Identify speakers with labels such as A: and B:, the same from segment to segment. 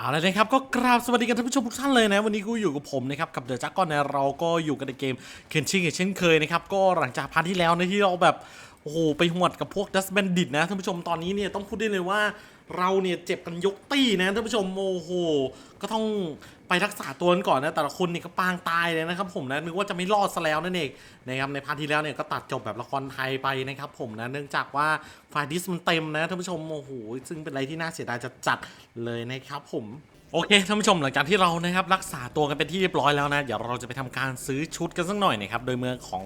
A: เอาละนะครับก็กราบสวัสดีกันท่านผู้ชมทุกท่านเลยนะ วันนี้กูอยู่กับผมนะครับกับเดอะจักก้อนนะเราก็อยู่กันในเกมเคนชิงเช่นเคยนะครับก็หลังจากพาร์ทที่แล้วในะที่เราแบบ โอ้โห ไปหวดกับพวกดัสแบนดิตนะท่านผู้ชมตอนนี้เนี่ยต้องพูดได้เลยว่า เราเนี่ยเจ็บกันยกตี้นะท่านผู้ชมโอ้โหก็ต้องไปรักษาตัวกันก่อนนะแต่ละคนเนี่ยก็ปางตายเลยนะครับผมนะนึกว่าจะไม่รอดซะแล้วนั่นเองนะครับในพาร์ทที่แล้วเนี่ยก็ตัดจบแบบละครไทยไปนะครับผมนะเนื่องจากว่าไฟดิสมันเต็มนะท่านผู้ชมโอ้โหซึ่งเป็นอะไรที่น่าเสียดายจะจัดเลยนะครับผมโอเคท่านผู้ชมหลังจากที่เรานะครับรักษาตัวกันเป็นที่เรียบร้อยแล้วนะเดี๋ยวเราจะไปทำการซื้อชุดกันสักหน่อยนะครับโดยเมืองของ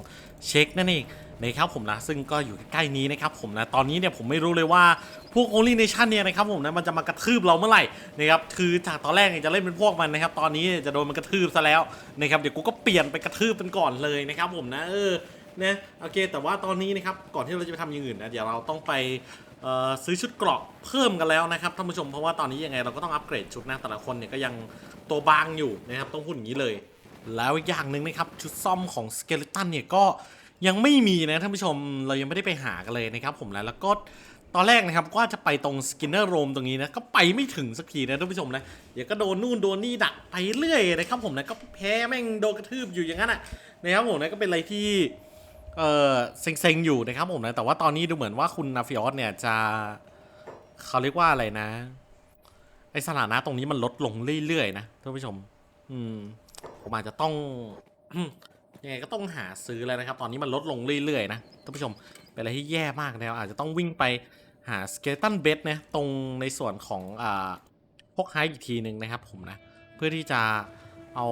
A: เช็คนั่นเองนะครับผมนะซึ่งก็อยู่ใกล้ๆนี้นะครับผมนะตอนนี้เนี่ยผมไม่รู้เลยว่า พวก Only Nation เนี่ยนะครับผมนะมันจะมากระทืบเราเมื่อไหร่นะครับคือจากตอนแรกเนี่ยจะเล่นเป็นพวกมันนะครับตอนนี้จะโดนมันกระทืบซะแล้วนะครับเดี๋ยวกูก็เปลี่ยนไปกระทืบเป็นก่อนเลยนะครับผมนะเออนะโอเค แต่ว่าตอนนี้นะครับก่อนที่เราจะไปทำอย่างอื่นนะเดี๋ยวเราต้องไปซื้อชุดเกราะเพิ่มกันแล้วนะครับท่านผู้ชมเพราะว่าตอนนี้ยังไงเราก็ต้องอัปเกรดชุดนะแต่ละคนเนี่ยก็ยังตัวบางอยู่นะครับต้องพูดอย่างนี้เลย แล้วอีกอย่างหนึ่งนะครับชุดซ่อมของสเกเลตันเนี่ยก็ยังไม่มีนะท่านผู้ชมเรายังไม่ได้ไปหากันเลยนะครับผมแล้วก็ ตอนแรกนะครับก็จะไปตรงสกินเนอร์โรมตรงนี้นะก็ไปไม่ถึงสักทีนะท่านผู้ชมนะเดี๋ยวก็โดนนู่นโดนนี่ดักไปเรื่อยนะครับผมนะก็แพ้แม่งโดนกระทืบอยู่อย่างนั้นอะนะครับผมนะก็เป็นอะไรที่เออเซ็งๆอยู่นะครับผมนะแต่ว่าตอนนี้ดูเหมือนว่าคุณนาฟิออสเนี่ยจะเขาเรียกว่าอะไรนะไอสถานะตรงนี้มันลดลงเรื่อยๆนะท่านผู้ชม อืมผมอาจจะต้องยังไงก็ต้องหาซื้อแล้วนะครับ ตอนนี้มันลดลงเรื่อยๆนะท่านผู้ชม เป็นอะไรที่แย่มากนะครับอาจจะต้องวิ่งไป หาสเกตันเบดนะตรงในส่วนของอ่าพวกไฮอีกทีหนึ่งนะครับผมนะ เพื่อที่จะเอา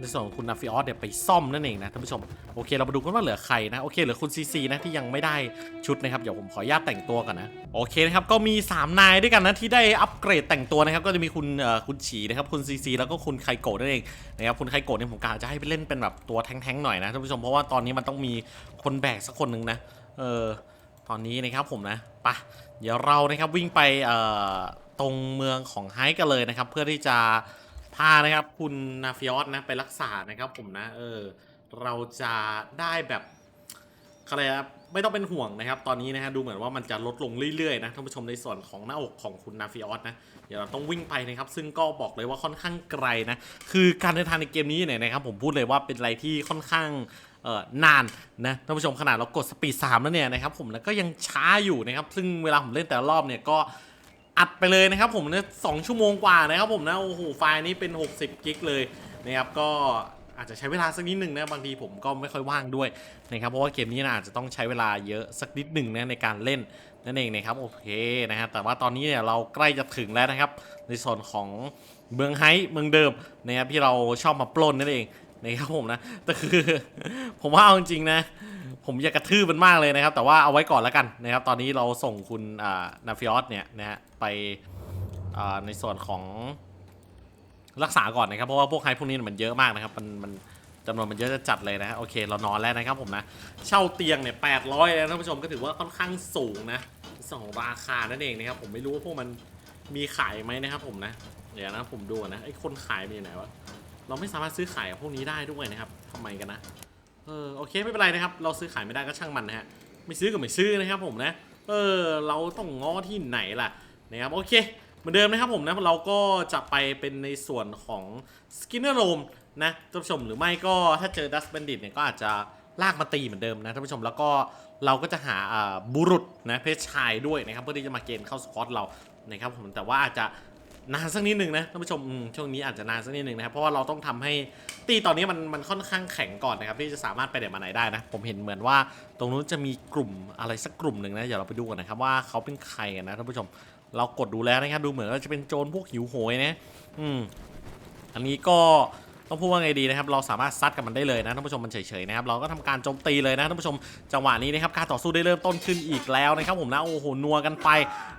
A: ในส่วนของคุณนาฟิออสเนี่ยไปซ่อมนั่นเองนะท่านผู้ชมโอเคเรามาดูกันว่าเหลือใครนะโอเคเหลือคุณซีซีนะที่ยังไม่ได้ชุดนะครับเดี๋ยวผมขออนุญาตแต่งตัวก่อนนะโอเคนะครับก็มี 3 นายด้วยกันนะที่ได้อัปเกรดแต่งตัวนะครับก็จะมีคุณเอ่อคุณฉีนะครับคุณซีซีแล้วก็คุณไคโกะนั่นเองนะครับคุณไคโกะเนี่ยผมกะจะให้ไปเล่นเป็นแบบตัวแท้งๆหน่อยนะท่านผู้ชมเพราะว่าตอนนี้มันต้องมีคนแบกสักคนหนึ่งนะเออ ตอนนี้นะครับผมนะปะเดี๋ยวเรานะครับวิ่งไปตรงเมืองของไฮกันเลยนะครับ เพื่อที่จะพานะครับคุณนาฟิออสนะไปรักษานะครับผมนะเออเราจะได้แบบอะไรนะไม่ต้องเป็นห่วงนะครับ ตอนนี้นะฮะดูเหมือนว่ามันจะลดลงเรื่อยๆนะท่านผู้ชมในส่วนของหน้าอกของคุณนาฟิออสนะเดี๋ยวเราต้องวิ่งไปนะครับ ซึ่งก็บอกเลยว่าค่อนข้างไกลนะ คือการเดินทางในเกมนี้เนี่ยนะครับ ผมพูดเลยว่าเป็นอะไรที่ค่อนข้าง นานนะท่านผู้ชมขนาดเรากดสปีด3แล้วเนี่ยนะครับผมนะก็ยังช้าอยู่นะครับซึ่งเวลาผมเล่นแต่ละรอบเนี่ยก็อัดไปเลยนะครับผมเนี่ยสองชั่วโมงกว่านะครับผมนะโอ้โหไฟล์นี้เป็น 60กิกเลยนะครับก็อาจจะใช้เวลาสักนิดหนึ่งนะบางทีผมก็ไม่ค่อยว่างด้วยนะครับเพราะว่าเกมนี้นะอาจจะต้องใช้เวลาเยอะสักนิดหนึ่งนะในการเล่นนั่นเองนะครับโอเคนะฮะแต่ว่าตอนนี้เนี่ยเราใกล้จะถึงแล้วนะครับ ในส่วนของเมืองไฮเมืองเดิมนะครับที่เราชอบมาปล้นนั่นเอง นะครับผมนะแต่คือผมว่าเอาจริงๆนะ ผมอยากกระทืบมันมากเลยนะครับ แต่ว่าเอาไว้ก่อนแล้วกันนะครับ ตอนนี้เราส่งคุณนาฟิออสเนี่ยนะฮะไปในส่วนของรักษาก่อนนะครับ เพราะว่าพวกไฮพวกนี้มันเยอะมากนะครับ มันมันจำนวนมันเยอะจะจัดเลยนะ โอเค เรานอนแล้วนะครับผมนะ เช่าเตียงเนี่ยแปดร้อยนะท่านผู้ชมก็ถือว่าค่อนข้างสูงนะสองราคานั่นเองนะครับ ผมไม่รู้ว่าพวกมันมีขายไหมนะครับผมนะ เดี๋ยวนะผมดูนนะไอ้คนขายมีไหนวะ เราไม่สามารถซื้อขายกับพวกนี้ได้ด้วยนะครับทำไมกันนะเออโอเคไม่เป็นไรนะครับ เราซื้อขายไม่ได้ก็ช่างมันนะฮะไม่ซื้อก็ไม่ซื้อนะครับผมนะ เออเราต้องง้อที่ไหนล่ะนะครับโอเคเหมือนเดิมนะครับผมนะเราก็จะไปเป็นในส่วนของสกินเนอร์โรมนะท่านผู้ชมหรือไม่ก็ถ้าเจอดัสเบนดิตเนี่ยก็อาจจะลากมาตีเหมือนเดิมนะท่านผู้ชมแล้วก็เราก็จะหาอ่าบุรุษนะเพศชายด้วยนะครับเพื่อที่จะมาเกณฑ์เข้าสควอตเรานะครับผมแต่ว่าอาจจะ นานสักนิดหนึ่งนะท่านผู้ชมช่วงนี้อาจจะนานสักนิดหนึ่งนะครับเพราะว่าเราต้องทำให้ตีตอนนี้มันมันค่อนข้างแข็งก่อนนะครับที่จะสามารถไปไหนมาไหนได้นะ ผมเห็นเหมือนว่าตรงนู้นจะมีกลุ่มอะไรสักกลุ่มหนึ่งนะเดี๋ยวเราไปดูกันนะครับว่าเขาเป็นใครกันนะท่านผู้ชม เรากดดูแล้วนะครับดูเหมือนว่าจะเป็นโจรพวกหิวโหยนะ อืมอันนี้ก็ ต้องพูดว่าไงดีนะครับเราสามารถซัดกับมันได้เลยนะท่านผู้ชมมันเฉยๆนะครับเราก็ทำการโจมตีเลยนะท่านผู้ชมจังหวะนี้นะครับการต่อสู้ได้เริ่มต้นขึ้นอีกแล้วนะครับผมนะโอ้โหนัวกันไป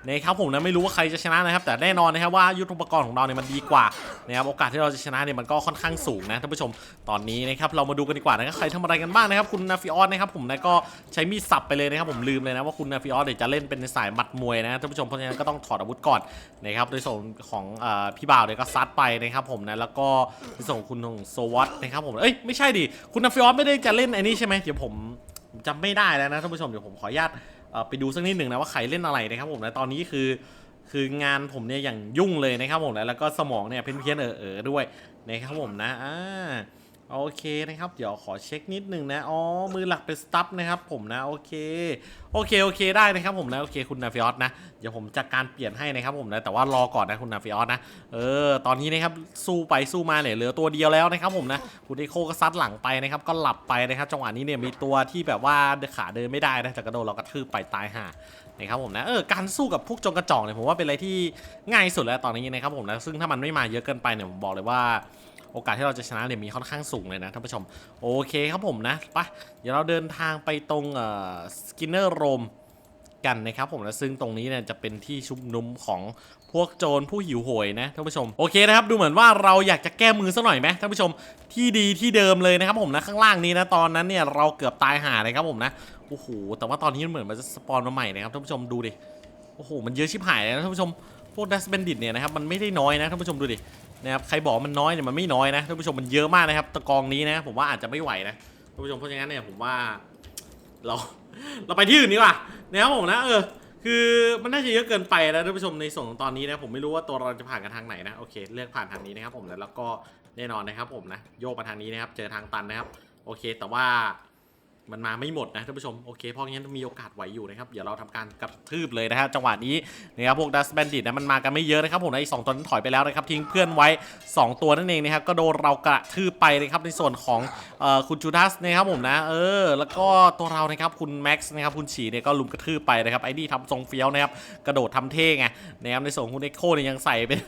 A: นะครับผมนะไม่รู้ว่าใครจะชนะนะครับแต่แน่นอนนะครับว่ายุทธปกรณ์ของเราเนี่ยมันดีกว่านะครับโอกาสที่เราจะชนะเนี่ยมันก็ค่อนข้างสูงนะท่านผู้ชมตอนนี้นะครับเรามาดูกันดีกว่านะครับใครทำอะไรกันบ้างนะครับคุณนาฟิออสนะครับผมนะก็ใช้มีดสับไปเลยนะครับผมลืมเลยนะว่าคุณนาฟิออสเนี่ยวจะเล่นเป็นสายมัดมวยนะท่านผู้ชมเพราะฉะนั้นก็ต้องถอดอาวุธก่อนนะครับโดยส่วนของพี่บ่าวเนี่ยก็ซัดไปนะครับผมนะแล้วก็ในส่วนของคุณของโซวัตนะครับผม เอ้ยไม่ใช่ดิ คุณนาฟิออสไม่ได้จะเล่นไอ้นี่ใช่ไหมเดี๋ยวผมจำไม่ได้แล้วนะท่านผู้ชมเดี๋ยวผมขออนุญาตไปดูสักนิดหนึ่งนะว่าใครเล่นอะไรนะครับผมนะตอนนี้คือคืองานผมเนี่ยอย่างยุ่งเลยนะครับผมนะแล้วก็สมองเนี่ยเพี้ยนๆเออๆด้วยนะครับผมนะอ่า โอเคนะครับ เดี๋ยวขอเช็คนิดนึงนะ อ๋อ มือหลักเป็นสตัฟนะครับผมนะ โอเค โอเค โอเค ได้นะครับผมนะ โอเค คุณนาฟิออสนะ เดี๋ยวผมจัดการเปลี่ยนให้นะครับผมนะ แต่ว่ารอก่อนนะคุณนาฟิออสนะ เออ ตอนนี้นะครับ สู้ไปสู้มาเนี่ยเหลือตัวเดียวแล้วนะครับผมนะ คุณเอโคก็ซัดหลังไปนะครับ ก็หลับไปนะครับ จังหวะนี้เนี่ยมีตัวที่แบบว่าขาเดินไม่ได้นะ แต่กระโดดเรากระทืบไปตายห่านะครับผมนะ เออ การสู้กับพวกจงกระจอกเนี่ยผมว่าเป็นอะไรที่ง่ายสุดแล้วตอนนี้นะครับผมนะ ซึ่งถ้ามันไม่มาเยอะเกินไปเนี่ยผมบอกเลยว่า โอกาสที่เราจะชนะเนี่ยมีค่อนข้างสูงเลยนะท่านผู้ชม โอเคครับผมนะไปเดี๋ยวเราเดินทางไปตรงสกินเนอร์โรมกันนะครับผมนะซึ่งตรงนี้เนี่ยจะเป็นที่ชุมนุมของพวกโจรผู้หิวโหยนะท่านผู้ชมโอเคนะครับดูเหมือนว่าเราอยากจะแก้มือสักหน่อยไหมท่านผู้ชมที่ดีที่เดิมเลยนะครับผมนะข้างล่างนี้นะตอนนั้นเนี่ยเราเกือบตายห่าเลยครับผมนะโอ้โหแต่ว่าตอนนี้เหมือนมันจะสปอนมาใหม่นะครับท่านผู้ชมดูดิโอ้โหมันเยอะชิบหายเลยนะท่านผู้ชมพวกดัสเบนดิตเนี่ยนะครับมันไม่ได้น้อยนะท่านผู้ชมดูดิ นะครับใครบอกมันน้อยเนี่ยมันไม่น้อยนะท่านผู้ชมมันเยอะมากนะครับตะกองนี้นะ ผมว่าอาจจะไม่ไหวนะท่านผู้ชมเพราะฉะนั้นเนี่ยผมว่าเราเราไปที่อื่นดีกว่านะครับผมนะเออคือมันน่าจะเยอะเกินไปนะท่านผู้ชมในส่วนของตอนนี้นะผมไม่รู้ว่าตัวเราจะผ่านกันทางไหนนะโอเคเลือกผ่านทางนี้นะครับผมแล้วก็แน่นอนนะครับผมนะโยกมาทางนี้นะครับเจอทางตันนะครับโอเค แต่ว่า มันมาไม่หมดนะท่านผู้ชมโอเคเพราะงั้นมีโอกาสไหวอยู่นะครับเดี๋ยวเราทำการกระทืบเลยนะฮะจังหวะนี้นะครับพวกดัสแบนดิตนะมันมากันไม่เยอะนะครับผมนะอีกสองตัวนั้นถอยไปแล้วนะครับทิ้งเพื่อนไว้ 2 ตัวนั่นเองนะครับก็โดนเรากระทืบไปนะครับในส่วนของออคุณจูดัสนะครับผมนะเออแล้วก็ตัวเรานะครับคุณแม็กซ์นะครับคุณฉีเนี่ยก็ลุมกระทืบไปนะครับไอ้นี่ทำทรงเฟี้ยวนะครับกระโดดทำเท่ไงนะครับในส่วนของคุณเอ็กโคเนี่ยยังใส่เป็น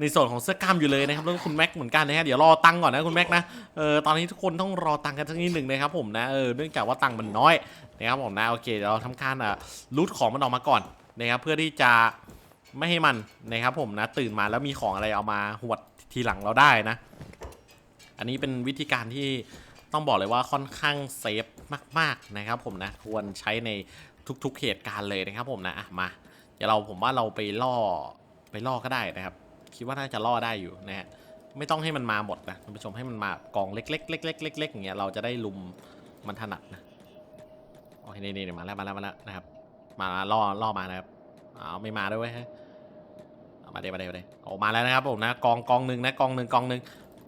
A: ในส่วนของเสื้อกล้ามอยู่เลยนะครับแล้วคุณแม็กเหมือนกันนะฮะเดี๋ยวรอตังค์ก่อนนะคุณแม็กนะเออตอนนี้ทุกคนต้องรอตังกันสักนิดหนึ่งนะครับผมนะเออเนื่องจากว่าตังค์มันน้อยนะครับผมนะโอเคเดี๋ยวเราทำการอะรูทของมันออกมาก่อนนะครับเพื่อที่จะไม่ให้มันนะครับผมนะตื่นมาแล้วมีของอะไรเอามาหวดทีหลังเราได้นะ อันนี้เป็นวิธีการที่ต้องบอกเลยว่าค่อนข้างเซฟมาก ๆนะครับ ผมนะควรใช้ในทุกๆเหตุการณ์เลยนะครับ ผมนะะมาเดี๋ยวเราผมว่าเราไปล่อไปล่อก็ได้นะครับ คิดว่าน่าจะล่อได้อยู่นะฮะไม่ต้องให้มันมาหมดนะท่านผู้ชมให้มันมากองเล็กๆเล็กๆเล็กๆอย่างเงี้ยเราจะได้ลุม มันถนัดนะโอเคนี่นี่มาแล้วมาแล้วมาแล้วนะครับ มาล่อล่อมานะครับอ้าวไม่มาด้วยเวยเอามาเดี๋ยวมาเดี๋ยวมาเดี๋ยวออกมาแล้วนะครับผมนะกองกองหนึ่งนะกองหนึ่งกองหนึ่ง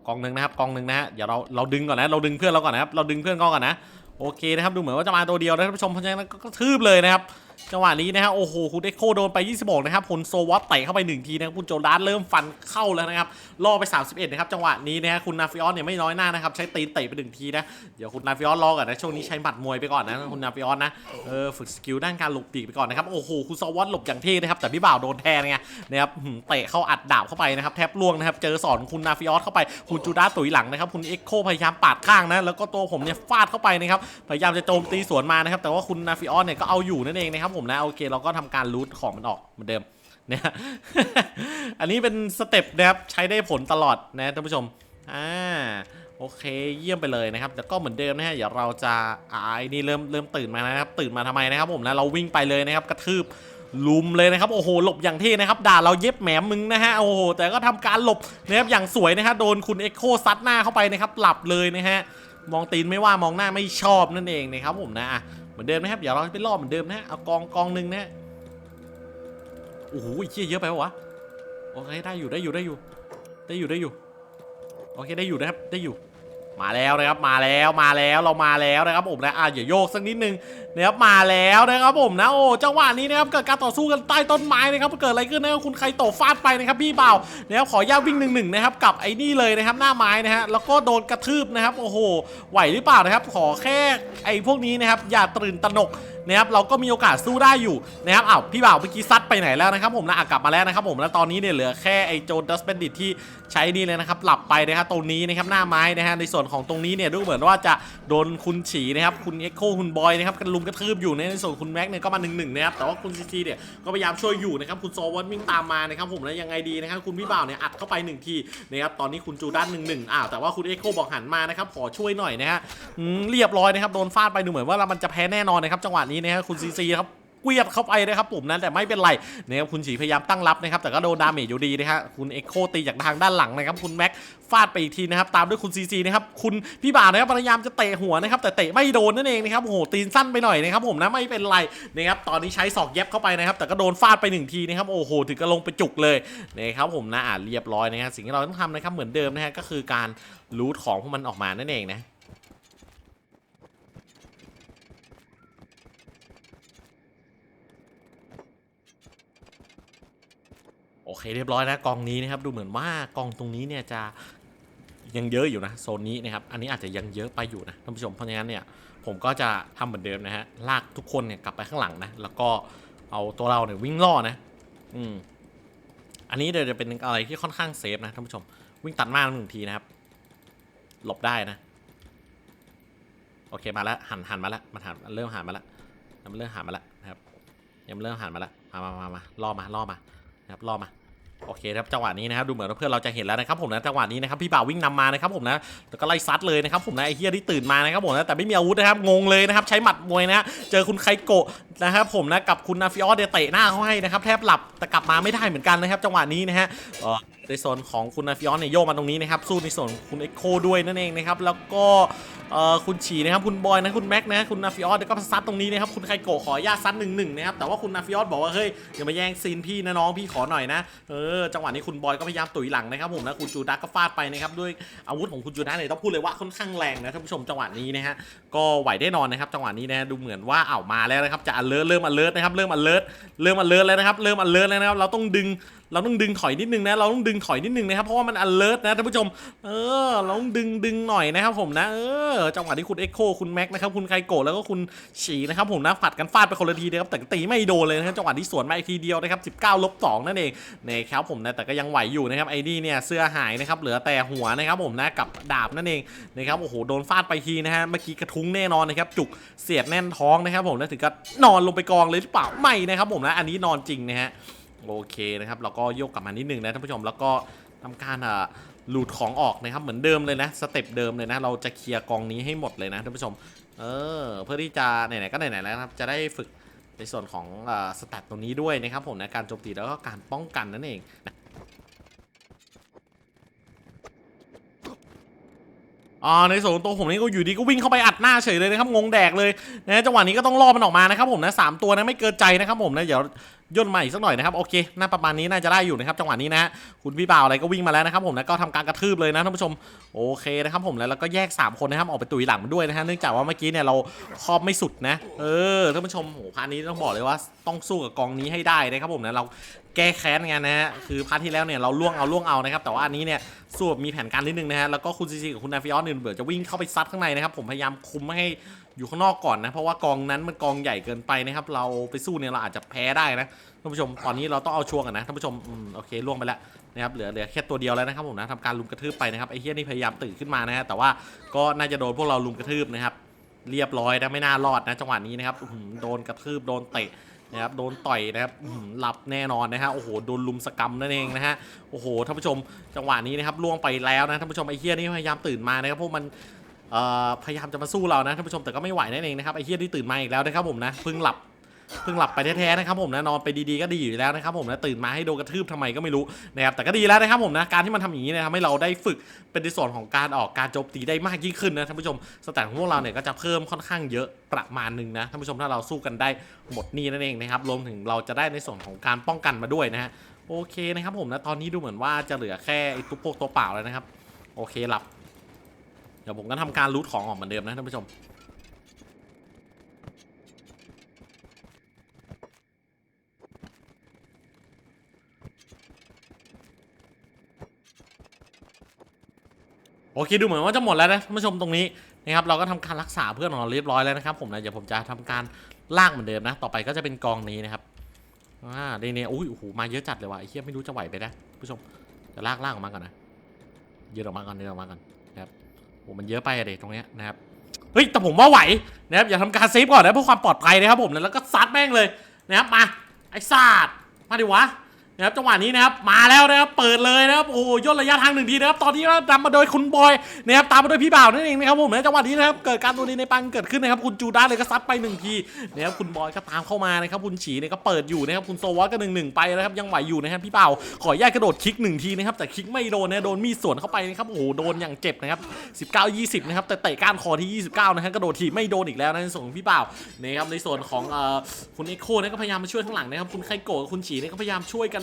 A: กองหนึ่งนะครับกองหนึ่งนะฮะเดี๋ยวเราเราดึงก่อนนะเราดึงเพื่อนเราก่อนนะครับเราดึงเพื่อนก่อนนะโอเคนะครับดูเหมือนว่าจะมาตัวเดียวนะท่านผู้ชมเพราะฉะนั้นก็ทืบเลยนะครับ จังหวะนี้นะฮะโอ้โหคุณเอ็กโคโดนไป 26 นะครับคุณโซวัตเตะเข้าไป 1 ทีนะครับคุณโจดานเริ่มฟันเข้าแล้วนะครับล่อไป 31 นะครับจังหวะนี้นะฮะคุณนาฟิออนเนี่ยไม่น้อยหน้านะครับใช้ตีนเตะไป 1 ทีนะเดี๋ยวคุณนาฟิออนรอก่อนนะช่วงนี้ใช้หมัดมวยไปก่อนนะคุณนาฟิออนนะเออฝึกสกิลด้านการหลบปีกไปก่อนนะครับโอ้โหคุณโซวัตหลบอย่างเท่นะครับแต่พี่บ่าวโดนแทนไงนะครับเตะเข้าอัดดาบเข้าไปนะครับแทบล่วงนะครับเจอสอนคุณนาฟิออสเข้าไปคุณจูดาตุ๋ยหลังนะครับคุณเอ็กโคพยายามปาดข้างนะแล้วก็ตัวผมเนี่ยฟาดเข้าไปนะครับพยายามจะโจมตีสวนมานะครับแต่ว่าคุณนาฟิออสเนี่ยก็เอาอยู่นั่นเองนะครับผมนะโอเคเราก็ทำการรูทของมันออกเหมือนเดิมเนี่ยอันนี้เป็นสเต็ปนะครับใช้ได้ผลตลอดนะท่านผู้ชมอ่าโอเคเยี่ยมไปเลยนะครับแต่ก็เหมือนเดิมนะฮะเดี๋ยวเราจะอ่าไอ้นี่เริ่มเริ่มตื่นมานะครับ ตื่นมาทำไมนะครับผมนะเราวิ่งไปเลยนะครับกระทืบลุมเลยนะครับโอ้โหหลบอย่างเท่นะครับ ด่าเราเย็บแหมมึงนะฮะโอ้โหแต่ก็ทำการหลบนะครับอย่างสวยนะฮะโดนคุณเอ็กโคซัดหน้าเข้าไปนะครับหลับเลยนะฮะมองตีนไม่ว่ามองหน้าไม่ชอบนั่นเองนะครับผมนะอะ มือนเดิมนะครับอย่าเราไปรอบเหมือนเดิมนะเอากองกองหนึ่งนะโอ้โหเชี่ยเยอะไปวะโอเคได้อยู่ได้อยู่ได้อยู่ ได้อยู่ได้อยู่โอเคได้อยู่นะครับได้อยู่ มาแล้วนะครับมาแล้วมาแล้วเรามาแล้วนะครับผมนะอะอย่าโยกสักนิดนึงนะครับมาแล้วนะครับผมนะโอ้จังหวะนี้นะครับเกิดการต่อสู้กันใต้ต้นไม้นะครับเกิดอะไรขึ้นนะครับคุณใครโตฟาดไปนะครับพี่เบานะครับขอย่าวิ่งหนึ่งหนึ่งนะครับกับไอ้นี่เลยนะครับหน้าไม้นะฮะแล้วก็โดนกระทืบนะครับโอ้โหไหวหรือเปล่านะครับขอแค่ไอ้พวกนี้นะครับอย่าตื่นตระหนกนะครับเราก็มีโอกาสสู้ได้อยู่นะครับอ้าวพี่บ่าวเมื่อกี้ซัดไปไหนแล้วนะครับผมนะอะกลับมาแล้วนะครับผมแล้วตอนนี้เนี่ยเหลือแค่ไอ้โจนดัสเบนดิตที่ใช้นี่เลยนะครับหลับไปนะครับตรงนี้นะครับหน้าไม้นะฮะในส่วนของตรงนี้เนี่ยดูเหมือนว่าจะโดนคุณฉีนะครับคุณเอ็กโคคุณบอยนะครับกันลุมกระทืบอยู่ในส่วนคุณแม็กเนี่ยก็มาหนึ่งหนึ่งนะครับแต่ว่าคุณซีซีเนี่ยก็พยายามช่วยอยู่นะครับคุณโซวอนวิ่งตามมานะครับผมแล้วยังไงดีนะครับคุณพี่บ่าวเนี่ยอัดเข้าไปหนึ่งทีนะครับตอนนี้คุณจูด้านหนึ่งหนึ่งอ้าวแต่ว่าคุณเอ็กโคบอกหันมานะครับขอช่วยหน่อยนะฮะเรียบร้อยนะครับโดนฟาดไปดูเหมือนว่ามันจะแพ้แน่นอนนะครับจังหวะนี้นะครับคุณซีซีครับ เกวียดเข้าไปนะครับผมนะแต่ไม่เป็นไรนะครับคุณฉีพยายามตั้งรับนะครับแต่ก็โดนดาเมจอยู่ดีนะฮะคุณเอ็กโคตีจากทางด้านหลังนะครับคุณแม็กฟาดไปอีกทีนะครับตามด้วยคุณซีซีนะครับคุณพี่บ่าวนะครับพยายามจะเตะหัวนะครับแต่เตะไม่โดนนั่นเองนะครับโอ้โหตีนสั้นไปหน่อยนะครับผมนะไม่เป็นไรนะครับตอนนี้ใช้ศอกเย็บเข้าไปนะครับแต่ก็โดนฟาดไปหนึ่งทีนะครับโอ้โหถึงกับลงไปจุกเลยนะครับผมนะอ่าเรียบร้อยนะฮะสิ่งที่เราต้องทำนะครับเหมือนเดิมนะฮะก็คือการรูทของพวกมันออกมานั่นเองนะ โอเคเรียบร้อยนะกองนี้นะครับดูเหมือนว่ากองตรงนี้เนี่ยจะยังเยอะอยู่นะโซนนี้นะครับอันนี้อาจจะยังเยอะไปอยู่นะท่านผู้ชมเพราะฉะนั้นเนี่ยผมก็จะทำเหมือนเดิมนะฮะลากทุกคนเนี่ยกลับไปข้างหลังนะแล้วก็เอาตัวเราเนี่ยวิ่งล่อนะอืมอันนี้เดี๋ยวจะเป็นอะไรที่ค่อนข้างเซฟนะท่านผู้ชมวิ่งตัดมาหนึ่งทีนะครับ หลบได้นะ โอเคมาแล้วหันหันมาแล้วมันหันมันเริ่มหันมาแล้วมันเริ่มหันมาแล้วนะครับยังเริ่มหันมาแล้วมามามามาล่อมาล่อมานะครับล่อมา โอเคครับจังหวะนี้นะครับดูเหมือนว่าเพื่อนเราจะเห็นแล้วนะครับผมนะจังหวะนี้นะครับพี่บ่าววิ่งนำมานะครับผมนะแล้วก็ไล่ซัดเลยนะครับผมนะไอ้เฮียที่ตื่นมานะครับผมนะแต่ไม่มีอาวุธนะครับงงเลยนะครับใช้หมัดมวยนะเจอคุณไคโกะนะครับผมนะกับคุณนาฟิออสเดเตะหน้าเขาให้นะครับแทบหลับแต่กลับมาไม่ได้เหมือนกันนะครับจังหวะนี้นะฮะอ่อ ในโซนของคุณนาฟิออสเนี่ยโยกมาตรงนี้นะครับสู้ในส่วนคุณเอ็กโคด้วยนั่นเองนะครับแล้วก็คุณฉีนะครับคุณบอยนะคุณแม็กนะคุณนาฟิออสก็ซัดตรงนี้นะครับคุณไคโกะขอญาตซัดหนึ่งหนึ่งนะครับแต่ว่าคุณนาฟิออสบอกว่าเฮ้ยอย่ามาแย่งซีนพี่นะน้องพี่ขอหน่อยนะเออจังหวะนี้คุณบอยก็พยายามตุ๋ยหลังนะครับผมนะคุณจูดักก็ฟาดไปนะครับด้วยอาวุธของคุณจูดักเนี่ยต้องพูดเลยว่าค่อนข้างแรงนะท่านผู้ชมจังหวะนี้นะฮะก็ไหวได้นอนนะครับจังหวะนี้นะดูเหมือนว่าเอ้ามาแล้วนะครับจะ alert เริ่ม alert นะครับเริ่ม alert เริ่ม alert แล้วนะครับเริ่ม alert แล้วนะครับเราต้องดึง เราต้องดึงถอยนิดนึงนะ เราต้องดึงถอยนิดนึงนะครับ เพราะว่ามัน alert นะท่านผู้ชม เออ เราต้องดึงดึงหน่อยนะครับผมนะ เออ จังหวะที่คุณ Echo คุณแม็กนะครับ คุณไคโกะแล้วก็คุณฉีนะครับผมนะผัดกันฟาดไปคนละทีนะครับ แต่ตีไม่โดนเลยนะครับ จังหวะที่สวนมาอีกทีเดียวนะครับ19ลบ2นั่นเองนะครับผมนะ แต่ก็ยังไหวอยู่นะครับ ไอ้นี่เนี่ยเสื้อหายนะครับ เหลือแต่หัวนะครับผมนะ กับดาบนั่นเองนะครับ โอ้โห โดนฟาดไปทีนะฮะ เมื่อกี้กระทุ้งแน่นอนนะครับ จุกเสียดแน่นท้องนะครับผมนะถึงกับนอนลงไปกองเลยหรือเปล่า ไม่นะครับผมนะ อันนี้นอนจริงนะฮะ โอเคนะครับเราก็โยกกลับมานิดนึงนะท่านผู้ชมแล้วก็ทำการอ่าหลุดของออกนะครับเหมือนเดิมเลยนะสเต็ปเดิมเลยนะเราจะเคลียร์กองนี้ให้หมดเลยนะท่านผู้ชมเออเพื่อที่จะไหนๆก็ไหนๆแล้วนะครับจะได้ฝึกในส่วนของอ่าสแตทตรงนี้ด้วยนะครับผมนะการโจมตีแล้วก็การป้องกันนั่นเองนะ อ่าในส่วนของตัวผมนี่ก็อยู่ดีก็วิ่งเข้าไปอัดหน้าเฉยเลยนะครับงงแดกเลยนะจังหวะนี้ก็ต้องล่อมันออกมานะครับผมนะสามตัวนะไม่เกินใจนะครับผมนะเดี๋ยวย่นมาอีกสักหน่อยนะครับโอเคน่าประมาณนี้น่าจะได้อยู่นะครับจังหวะนี้นะฮะคุณพี่บ่าวอะไรก็วิ่งมาแล้วนะครับผมนะก็ทำการกระทืบเลยนะท่านผู้ชมโอเคนะครับผมแล้วก็แยก 3 คนนะครับออกไปตุยหลังด้วยนะฮะเนื่องจากว่าเมื่อกี้เนี่ยเราครอบไม่สุดนะ เออท่านผู้ชมโหพาร์ทนี้ต้องบอกเลยว่าต้องสู้กับกองนี้ให้ได้นะครับผมนะเราแก้แค้นกันนะฮะคือพาร์ทที่แล้วเนี่ยเราล่วงเอาล่วงเอานะครับแต่ว่าอันนี้เนี่ยสู้แบบมีแผนการนิดนึงนะฮะแล้วก็คุณซีซีกับคุณนาฟิออสเนี่ยเบื่อจะวิ่งเข้าไปซัดข้างในนะครับผมพยายามคุมไม่ให้อยู่ข้างนอกก่อนนะเพราะว่ากองนั้นมันกองใหญ่เกินไปนะครับเราไปสู้เนี่ยเราอาจจะแพ้ได้นะท่านผู้ชมตอนนี้เราต้องเอาชัวร์กันนะท่านผู้ชมอืมโอเคล่วงไปแล้วนะครับเหลือเหลือแค่ตัวเดียวแล้วนะครับผมนะทำการลุมกระทืบไปนะครับไอ้เฮี้ยนี่พยายามตื่นขึ้นมานะฮะแต่ว่าก็น่าจะโดนพวกเราลุมกระทืบนะครับเรียบร้อยนะไม่น่ารอดนะจังหวะนี้นะครับอื้อหือโดนกระทืบโดนเตะ นะครับโดนต่อยนะครับหลับแน่นอนนะฮะโอ้โหโดนลุมสกรรมนั่นเองนะฮะโอ้โหท่านผู้ชมจังหวะนี้นะครับล่วงไปแล้วนะท่านผู้ชมไอ้เฮียนี่พยายามตื่นมานะครับพวกมันพยายามจะมาสู้เรานะท่านผู้ชมแต่ก็ไม่ไหวนั่นเองนะครับไอ้เฮียที่ตื่นมาอีกแล้วนะครับผมนะเพิ่งหลับ เพิ่งหลับไปแท้ๆนะครับผมนะนอนไปดีๆก็ดีอยู่แล้วนะครับผมนะตื่นมาให้โดนกระทืบทำไมก็ไม่รู้นะครับแต่ก็ดีแล้วนะครับผมนะการที่มันทำอย่างนี้เนยทำให้เราได้ฝึกเป็นในส่วนของการออกการโจมตีได้มากยิ่งขึ้นนะท่านผู้ชมสแตทของพวกเราเนี่ยก็จะเพิ่มค่อนข้างเยอะประมาณหนึ่งนะท่านผู้ชมถ้าเราสู้กันได้หมดนี่นั่นเองนะครับรวมถึงเราจะได้ในส่วนของการป้องกันมาด้วยนะฮะโอเคนะครับผมนะตอนนี้ดูเหมือนว่าจะเหลือแค่ไอ้ตุ๊กโปกตัวเปล่าแล้วนะครับ โอเคหลับเดี๋ยวผมก็ทำการรูทของออกเหมือนเดิมนะท่านผู้ชม อเคดูเหมือนว่าจะหมดแล้วนะท่านผู้ชมตรงนี้นะครับเราก็ทำการรักษาเพื่อนของเราเรียบร้อยแล้วนะครับผมนะเดี๋ยวผมจะทำการลากเหมือนเดิมนะ ต่อไปก็จะเป็นกองนี้นะครับอ่าเดเนี่ยอุ้ยโอ้โหมาเยอะจัดเลยว่ะไอ้เหี้ยไม่รู้จะไหวไปนะผู้ชมจะลากลากออกมาก่อนนะยืนออกมาก่อนยืนออกมาก่อนนะครับโอ้มันเยอะไปอะเด็กตรงเนี้ยนะครับเฮ้ยแต่ผมว่าไหวนะครับอย่าทำการเซฟก่อนนะเพื่อความปลอดภัยนะครับผมนะแล้วก็ซัดแม่งเลยนะครับมาไอ้ซาดมาดิวะ นะครับจังหวะนี้นะครับมาแล้วนะครับเปิดเลยนะครับโอ้ย่นระยะทางหนึ่งทีนะครับตอนนี้ก็นำมาโดยคุณบอยนะครับตามมาโดยพี่บ่าวนั่นเองนะครับผมนะจังหวะนี้นะครับเกิดการตัวนี้ในปังเกิดขึ้นนะครับคุณจูด้าเลยก็ซัดไปหนึ่งทีนะครับคุณบอยก็ตามเข้ามานะครับคุณฉีเนี่ยก็เปิดอยู่นะครับคุณโซวอตก็หนึ่งหนึ่งไปนะครับยังไหวอยู่นะครับพี่บ่าวขออนุญาตกระโดดคลิกหนึ่งทีนะครับแต่คลิกไม่โดนนะโดนมีดสวนเข้าไปนะครับโอ้โหโดนอย่างเจ็บนะครับ19 20นะครับแต่เตะก้านคอที่29นะฮะกระโดดทีไม่โดนอีกแล้วนะในส่วนของพี่บ่าวนะครับในส่วนของเอ่อคุณเอ็กโคเนี่ยก็พยายามมาช่วยข้างหลังนะครับคุณไคโกะกับคุณฉีเนี่ยก็พยายามช่วยกัน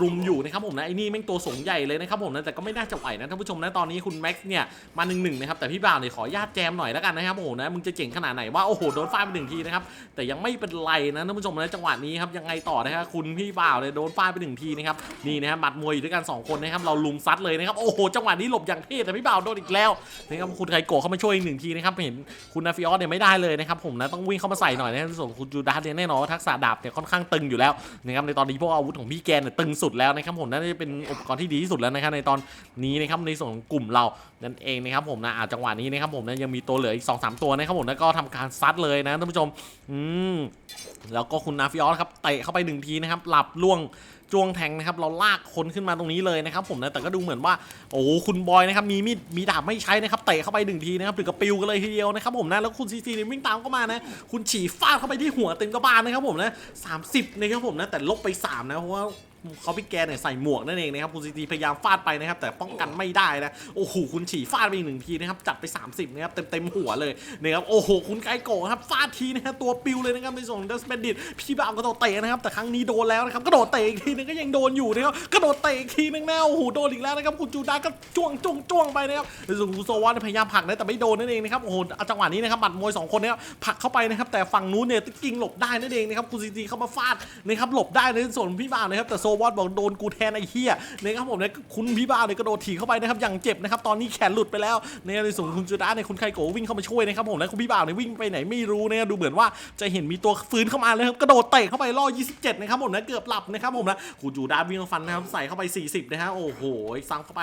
A: รุมอยู่นะครับผมนะไอ้นี่แม่งตัวสูงใหญ่เลยนะครับผมนะแต่ก็ไม่น่าจะไหวนะท่านผู้ชมนะตอนนี้คุณแม็กซ์เนี่ยมาหนึ่งหนึ่งนะครับแต่พี่บ่าวเนี่ยขอญาตแจมหน่อยแล้วกันนะครับโอ้โหนะมึงจะเจ๋งขนาดไหนว่าโอ้โหโดนฟาดไปหนึ่งทีนะครับแต่ยังไม่เป็นไรนะท่านผู้ชมนะจังหวะนี้ครับยังไงต่อนะครับคุณพี่บ่าวเนี่ยโดนฟาดไปหนึ่งทีนะครับนี่นะครับหมัดมวยอยู่ด้วยกันสองคนนะครับเราลุมซัดเลยนะครับโอ้โหจังหวะนี้หลบอย่างเท่แต่พี่บ่าวโดนอีกแล้วนะครับคุณไคโกะเข้ามาช่วยอีกหนึ่งทีนะครับเห็นคุณนาฟิออสเนี่ยไม่ได้เลยนะครับผมนะต้องวิ่งเข้ามาใส่หน่อยนะส่วนของคุณจูดัสเนี่ยแน่นอนว่าทักษะดาบเนี่ยค่อนข้างตึงอยู่แล้วนะครับในตอนนี้พวกอาวุธของพี่แกเนี่ยตึงสุดแล้วนะครับผมน่าจะเป็นอุปกรณ์ที่ดีที่สุดแล้วนะครับในตอนนี้นะครับในส่วนของกลุ่มเรานั่นเองนะครับผมนะอาจังหวะนี้นะครับผมนะยังมีตัวเหลืออีก2อสตัวนะครับผมแล้วก็ทำการซัดเลยนะท่านผู้ชมอืมแล้วก็คุณนาฟิออสครับเตะเข้าไปหนึ่งทีนะครับหลับล่วงจ้วงแทงนะครับเราลากคนขึ้นมาตรงนี้เลยนะครับผมนะแต่ก็ดูเหมือนว่าโอ้คุณบอยนะครับมีมีดมีดาบไม่ใช้นะครับเตะเข้าไปหนึ่งทีนะครับถึงกับปิวกันเลยทีเดียวนะครับผมนะแล้วคุณซีซีเนี่ยวิ่งตามเข้ามานะคุณฉี่ฟาดเข้าไปที่หัวเต็มกระบาลนะครับผมนะสามสิบนะครับผมนะแต่ลบไปสามนะเพราะว่า เขาพี่แกเนี่ยใส่หมวกนั่นเองนะครับคุณซีซีพยายามฟาดไปนะครับ แต่ป้องกันไม่ได้นะโอ้โหคุณฉี่ฟาดไปอีกหนึ่งทีนะครับจัดไป 30นะครับเต็มเต็มหัวเลยนะครับโอ้โหคุณไกโกะครับฟาดทีนะครับตัวปิวเลยนะครับในส่วนของเดสเปนดิตพี่บ่าวก็โดนเตะนะครับแต่ครั้งนี้โดนแล้วนะครับกระโดดเตะอีกทีนึงก็ยังโดนอยู่นะครับกระโดดเตะอีกทีนึงแน่โอ้โหโดนอีกแล้วนะครับคุณจูดาก็จ้วงจ้วงจ้วงไปนะครับในส่วนของคุณโซวอนพยายามผลักนะแต่ไม่โดนนั่นเองนะครับโอ้โหเอาจังหวะนี้นะครับหมัดมวยสองคนนะครับผลักเข้าไปนะครับแต่ฝั่งนู้นเนี่ยกิ้งหลบได้นั่นเองนะครับคุณซีซีเข้ามาฟาดนะครับหลบได้ในส่วนพี่บ่าวนะครับแต่โซวอนบอกโดนกูแทนไอ้เหี้ยนะครับผมเนี่ยคุณพี่บ่าวเนี่ยกระโดดถีบเข้าไปนะครับอย่างเจ็บนะครับตอนนี้แขนหลุดไปแล้วในในส่วนของคุณจูดาเนี่ยคุณไคโกวิ่งเข้ามาช่วยนะครับผมและคุณพี่บ่าวเนี่ยวิ่งไปไหนไม่รู้นะดูเหมือนว่าจะเห็นมีตัวฟื้นเข้ามาเลยครับกระโดดเตะเข้าไปล่อ 27 นะครับผมนะเกือบหลับนะครับผมนะคุณจูดาวิ่งฟันนะครับใส่เข้าไป 40 นะฮะโอ้โหซ้ำเข้าไป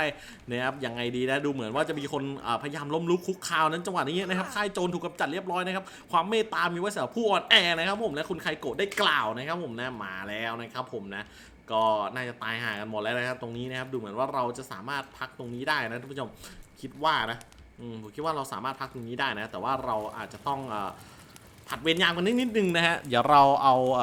A: นะครับยังไงดีนะดูเหมือนว่าจะมีคนพยายามล้มลุกคุกคาวนั้นจังหวะนี้นะครับค่ายโจรถูกกำจัดเรียบร้อยนะครับความเมตตามีไว้สำหรับผู้อ่อนแอนะครับผมและคุณไคโกได้กล่าวนะครับผมนะมาแล้วนะครับผมนะ ก็น่าจะตายห่ากันหมดแล้วนะครับ ตรงนี้นะครับ ดูเหมือนว่าเราจะสามารถพักตรงนี้ได้นะท่านผู้ชมคิดว่านะมผมคิดว่าเราสามารถพักตรงนี้ได้นะ แต่ว่าเราอาจจะต้องอผัดเวรยามกันนิดนิดนึงนะฮะเดี๋ยวเราเอาอ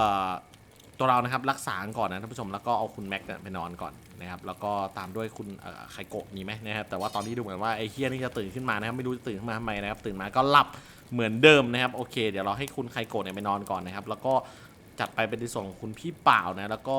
A: ตัวเรานะครับรักษาก่อนนะท่านผู้ชมแล้วก็เอาคุณแม็กเนี่ยไปนอนก่อนนะครับแล้วก็ตามด้วยคุณไคโกะมีไหมนะครับแต่ว่าตอนนี้ดูเหมือนว่าไอ้เฮียนี่จะตื่นขึ้นมานะครับไม่รู้จะตื่นขึ้นมาทำไมนะครับตื่นมาก็หลับเหมือนเดิมนะครับโอเค เดี๋ยวเราให้คุณไคโกะเนี่ยไปนอนก่อนนะครับแล้วก็ จัดไปเป็นในส่วนของคุณพี่เป่านะแล้วก็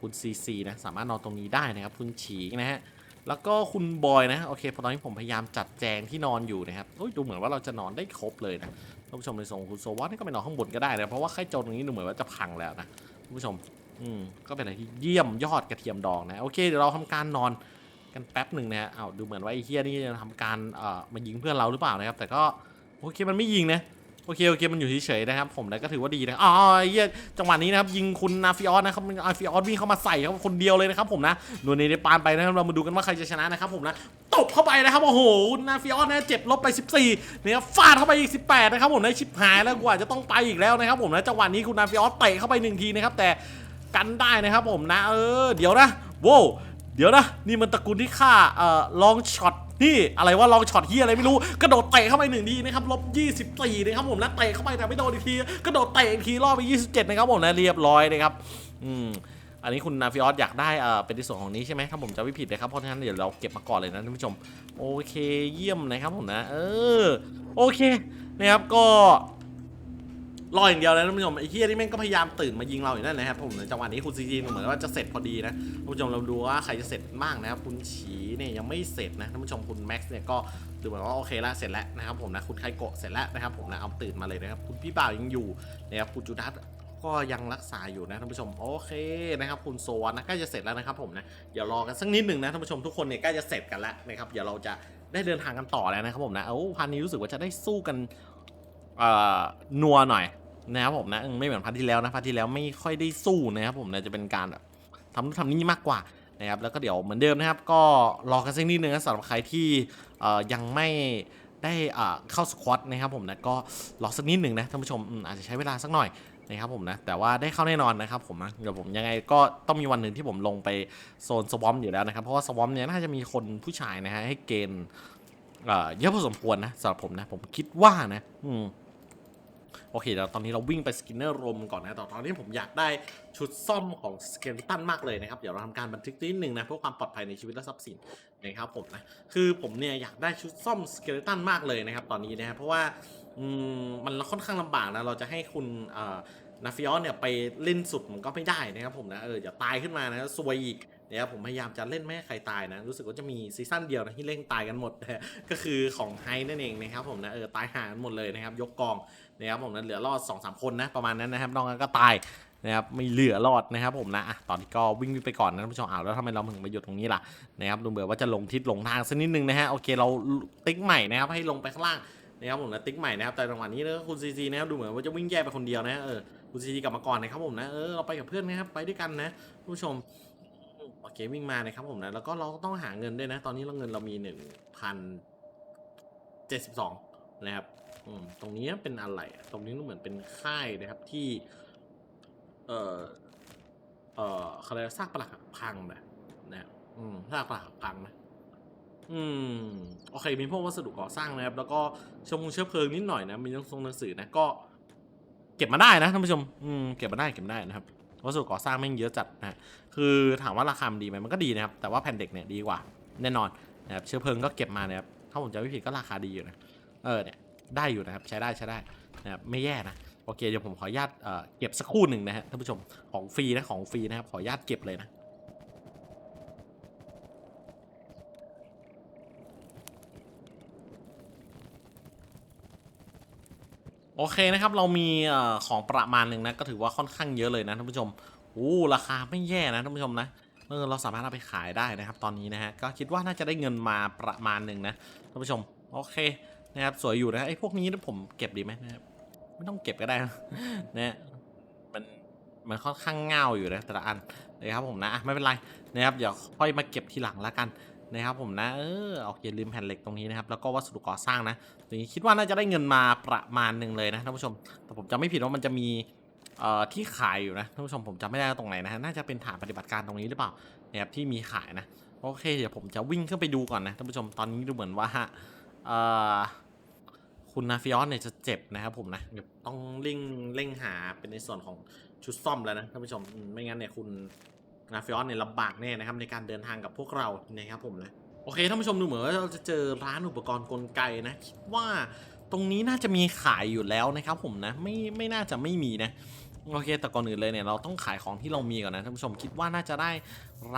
A: คุณซีซีนะสามารถนอนตรงนี้ได้นะครับคุณฉีนะฮะแล้วก็คุณบอยนะโอเคพอตอนนี้ผมพยายามจัดแจงที่นอนอยู่นะครับโอ้ยดูเหมือนว่าเราจะนอนได้ครบเลยนะท่านผู้ชมในส่วนของคุณโซวอตนี่ก็ไปนอนข้างบนก็ได้นะเพราะว่าไข้โจรตรงนี้ดูเหมือนว่าจะพังแล้วนะท่านผู้ชมอืมก็เป็นอะไรที่เยี่ยมยอดกระเทียมดองนะโอเคเดี๋ยวเราทำการนอนกันแป๊บหนึ่งนะฮะอ้าวดูเหมือนว่าไอ้เฮียนี่จะทำการเอ่อมายิงเพื่อนเราหรือเปล่านะครับแต่ก็โอเคมันไม่ยิงนะ โอเคโอเคมันอยู่เฉยๆนะครับผมแล้วก็ถือว่าดีนะอ๋อไอ้เหี้ยจังหวะนี้นะครับยิงคุณนาฟิออสนะครับนาฟิออสวิ่งเข้ามาใส่ครับคนเดียวเลยนะครับผมนะโดนเนเดปานไปนะครับเรามาดูกันว่าใครจะชนะนะครับผมนะตบเข้าไปนะครับโอ้โหคุณนาฟิออสนะเจ็บลบไป 14เนี่ยฟาดเข้าไปอีก 18 นะครับผมนะชิบหายแล้วกว่าจะต้องไปอีกแล้วนะครับผมนะจังหวะนี้คุณนาฟิออสเตะเข้าไปหนึ่งทีนะครับแต่กันได้นะครับผมนะเออเดี๋ยวนะโว้วเดี๋ยวนะนี่มันตระกูลที่ฆ่าเอ่อลองช็อต นี่อะไรว่าลองช็อตเฮียอะไรไม่รู้กระโดดเตะเข้าไปหนึ่งทีนะครับลบ24นะครับผมนะเตะเข้าไปแต่ไม่โดนอีกทีกระโดดเตะอีกทีรอบไป 27 นะครับผมนะเรียบร้อยนะครับอืมอันนี้คุณนาฟิออสอยากได้เอ่อเป็นในส่วนของนี้ใช่ไหมถ้าผมจะไม่ผิดนะครับเพราะฉะนั้นเดี๋ยวเราเก็บมาก่อนเลยนะท่านผู้ชมโอเคเยี่ยมนะครับผมนะ เออโอเคนะครับก็ รออย่างเดียวเลยท่านผู้ชมไอ้เฮียที่แม่งก็พยายามตื่นมายิงเราอยู่นั่นนะครับผมในจังหวะนี้คุณซีจีเหมือนว่าจะเสร็จพอดีนะท่านผู้ชมเราดูว่าใครจะเสร็จบ้างนะครับคุณฉีเนี่ยยังไม่เสร็จนะท่านผู้ชมคุณแม็กซ์เนี่ยก็ดูเหมือนว่าโอเคละเสร็จแล้วนะครับผมนะคุณไคโกะเสร็จแล้วนะครับผมนะเอาตื่นมาเลยนะครับคุณพี่บ่าวยังอยู่นะครับคุณจูดัสก็ยังรักษาอยู่นะท่านผู้ชมโอเคนะครับคุณโซวานะใกล้จะเสร็จแล้วนะครับผมนะเดี๋ยวรอกันสักนิดหนึ่งนะท่านผู้ชมทุกคนเนี่ยใกล้จะเสร็จกันแล้วนะครับเดี๋ยวเราจะได้เดินทางกันต่อแล้วนะครับผมนะโอ้พันนี้รู้สึกว่าจะได้สู้กันเอ่อนัวหน่อย นะครับผมนะไม่เหมือนพาร์ทที่แล้วนะพาร์ทที่แล้วไม่ค่อยได้สู้นะครับผมนะจะเป็นการแบบทำนู่นทำนี่มากกว่านะครับแล้วก็เดี๋ยวเหมือนเดิมนะครับ ก็รอกันสักนิดนึงนะสำหรับใครที่ยังไม่ได้เข้าสควอตนะครับผมนะก็รอสักนิดหนึ่งนะท่านผู้ชมอาจจะใช้เวลาสักหน่อยนะครับผมนะแต่ว่าได้เข้าแน่นอนนะครับผมนะเดี๋ยวผมยังไงก็ต้องมีวันหนึ่งที่ผมลงไปโซนสวอมอยู่แล้วนะครับเพราะว่าสวอมเนี่ยน่าจะมีคนผู้ชายนะฮะให้เกณฑ์เอ่อเยอะพอสมควรนะสำหรับผมนะผมคิดว่านะ อืม โอเคเดี๋ยวตอนนี้เราวิ่งไปสกินเนอร์รมก่อนนะแต่ตอนนี้ผมอยากได้ชุดซ่อมของสเกลตันมากเลยนะครับ เดี๋ยวเราทำการบันทึกนิดนึงนะเพื่อความปลอดภัยในชีวิตและทรัพย์สินนะครับผมนะ คือผมเนี่ยอยากได้ชุดซ่อมสเกลตันมากเลยนะครับตอนนี้นะเพราะว่ามมันค่อนข้างลำบากนะเราจะให้คุณนาฟิออนเนี่ยไปเล่นสุดมันก็ไม่ได้นะครับผมนะเอออย่าตายขึ้นมานะซวยอีกนะครับผมพยายามจะเล่นไม่ให้ใครตายนะ รู้สึกว่าจะมีซีซั่นเดียวนะที่เล่นตายกันหมดนะก็คือของไฮนั่นเองนะครับผมนะเออตายหากันหมดเลยนะครับยกกอง นะครับผมนะเหลือรอด2อสคนนะประมาณนั้นนะครับนอกนั้นก็ตายนะครับไม่เหลือรอดนะครับผมนะอะตอนนี้ก็วิ่งไปก่อนนะท่านผู้ชมอ้าวแล้วทำไมเราถึงมาอยู่ตรงนี้ล่ะนะครับดูเหมือนว่าจะลงทิศลงทางสักนิดนึงนะฮะโอเคเราติ๊กใหม่นะครับให้ลงไปข้างล่างนะครับผมนะติ๊กใหม่นะครับแต่จังหวะนี้นะคุณซีซีนะครับดูเหมือนว่าจะวิ่งแยกไปคนเดียวนะเออคุณซีซีกลับมาก่อนนะครับผมนะเออเราไปกับเพื่อนนะครับไปด้วยกันนะผู้ชมโอเควิ่งมานะครับผมนะแล้วก็เราต้องหาเงินด้วยนะ ตอนนี้เราเงินเรามีหนึ่งพันเจ็ดสิบสองนะครับ อืมตรงนี้เป็นอะไรอะตรงนี้เหมือนเป็นค่ายนะครับที่ เอ่อ เอ่อเขาเรียกว่าซากปรักหักพังนะนะอืมซากปรักหักพังนะอืมโอเค มีพวกวัสดุก่อสร้างนะครับ แล้วก็ชมเชื้อเพลิงนิดหน่อยนะ มีหนังทรงหนังสือนะก็ เก็บมาได้นะท่านผู้ชม อืมเก็บมาได้เก็บมาได้นะครับวัสดุก่อสร้างแม่งเยอะจัดนะฮะคือถามว่าราคาดีไหมมันก็ดีนะครับ แต่ว่าแผ่นเด็กเนี่ยดีกว่า แน่นอนนะครับเชื้อเพลิงก็เก็บมานะครับถ้าผมจำไม่ผิดก็ราคาดีอยู่นะเออเนี่ย ได้อยู่นะครับ ใช้ได้ใช้ได้นะครับไม่แย่นะโอเคเดี๋ยวผมขออนุญาตเอ่อเก็บสักครู่หนึ่งนะฮะท่านผู้ชมของฟรีนะของฟรีนะครับขออนุญาตเก็บเลยนะโอเคนะครับเรามีของประมาณหนึ่งนะก็ถือว่าค่อนข้างเยอะเลยนะท่านผู้ชมโอ้ราคาไม่แย่นะท่านผู้ชมนะเออเราสามารถเอาไปขายได้นะครับ ตอนนี้นะฮะก็คิดว่าน่าจะได้เงินมาประมาณหนึ่งนะท่านผู้ชมโอเค นะครับสวยอยู่นะไอ้พวกนี้ผมเก็บดีไหมนะครับไม่ต้องเก็บก็ได้นะนะมันมันค่อนข้างเงาอยู่นะแต่ละอันนะครับผมนะไม่เป็นไรนะครับเดี๋ยวค่อยมาเก็บทีหลังแล้วกันนะครับผมนะเออโอเคลืมแผ่นเหล็กตรงนี้นะครับแล้วก็วัสดุก่อสร้างนะอย่างนี้คิดว่าน่าจะได้เงินมาประมาณหนึ่งเลยนะท่านผู้ชม แต่ผมจำไม่ผิดว่ามันจะมีเอ่อที่ขายอยู่นะท่านผู้ชมผมจำไม่ได้ว่าตรงไหนนะฮะน่าจะเป็นฐานปฏิบัติการตรงนี้หรือเปล่านี่ยครับที่มีขายนะโอเค เดี๋ยวผมจะวิ่งขึ้นไปดูก่อนนะท่านผู้ชมตอนนี้ดูเหมือนว่า คุณนาฟิออนเนี่ยจะเจ็บนะครับผมนะเดี๋ยวต้องเร่งเร่งหาเป็นในส่วนของชุดซ่อมแล้วนะท่านผู้ชมอืมไม่งั้นเนี่ยคุณนาฟิออนเนี่ยลำบากแน่นะครับในการเดินทางกับพวกเรานะครับผมนะโอเคท่านผู้ชมดูเหมือนว่าเราจะเจอร้านอุปกรณ์กลไกนะคิดว่าตรงนี้น่าจะมีขายอยู่แล้วนะครับผมนะไม่ไม่น่าจะไม่มีนะ โอเคแต่ก่อนอื่นเลยเนี่ยเราต้องขายของที่เรามีก่อนนะท่านผู้ชมคิดว่าน่าจะได้